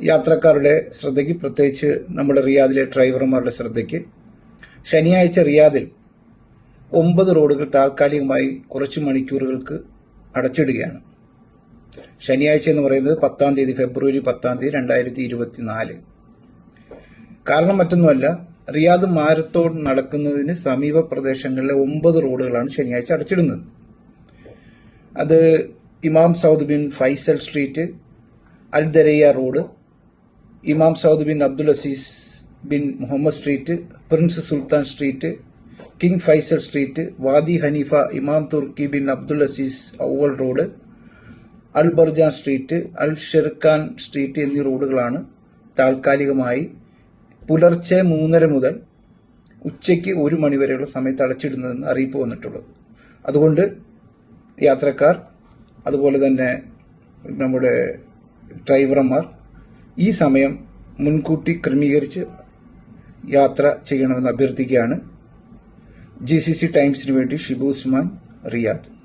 യാത്രക്കാരുടെ ശ്രദ്ധയ്ക്ക് പ്രത്യേകിച്ച് നമ്മുടെ റിയാദിലെ ഡ്രൈവർമാരുടെ ശ്രദ്ധയ്ക്ക് ശനിയാഴ്ച റിയാദിൽ ഒമ്പത് റോഡുകൾ താൽക്കാലികമായി കുറച്ച് മണിക്കൂറുകൾക്ക് അടച്ചിടുകയാണ്. ശനിയാഴ്ച എന്ന് പറയുന്നത് പത്താം തീയതി ഫെബ്രുവരി പത്താം തീയതി രണ്ടായിരത്തി ഇരുപത്തിനാല് കാരണം മറ്റൊന്നുമല്ല റിയാദ് മാരത്തോൺ നടക്കുന്നതിന് സമീപ പ്രദേശങ്ങളിലെ ഒമ്പത് റോഡുകളാണ് ശനിയാഴ്ച അടച്ചിടുന്നത്. അത് Imam Saud bin Faisal Street Al Diriyah Road Imam Saud bin Abdul Aziz bin Muhammad Street Prince Sultan Street King Faisal Street Wadi Hanifa Imam Turki bin Abdul Aziz Awwal Road Al Burjan Street Al Sherkhan Street എന്നീ റോഡുകളാണ് താൽക്കാലികമായി പുലർച്ചെ മൂന്നര മുതൽ ഉച്ചയ്ക്ക് ഒരു മണിവരെയുള്ള സമയത്ത് അടച്ചിടുന്നതെന്ന് അറിയിപ്പ് വന്നിട്ടുള്ളത്. അതുകൊണ്ട് യാത്രക്കാർ അതുപോലെ തന്നെ നമ്മുടെ ഡ്രൈവർമാർ ഈ സമയം മുൻകൂട്ടി ക്രമീകരിച്ച് യാത്ര ചെയ്യണമെന്ന് അഭ്യർത്ഥിക്കുകയാണ്. ജി സി സി ടൈംസിന് വേണ്ടി ഷിബു ഉസ്മാൻ റിയാദ്.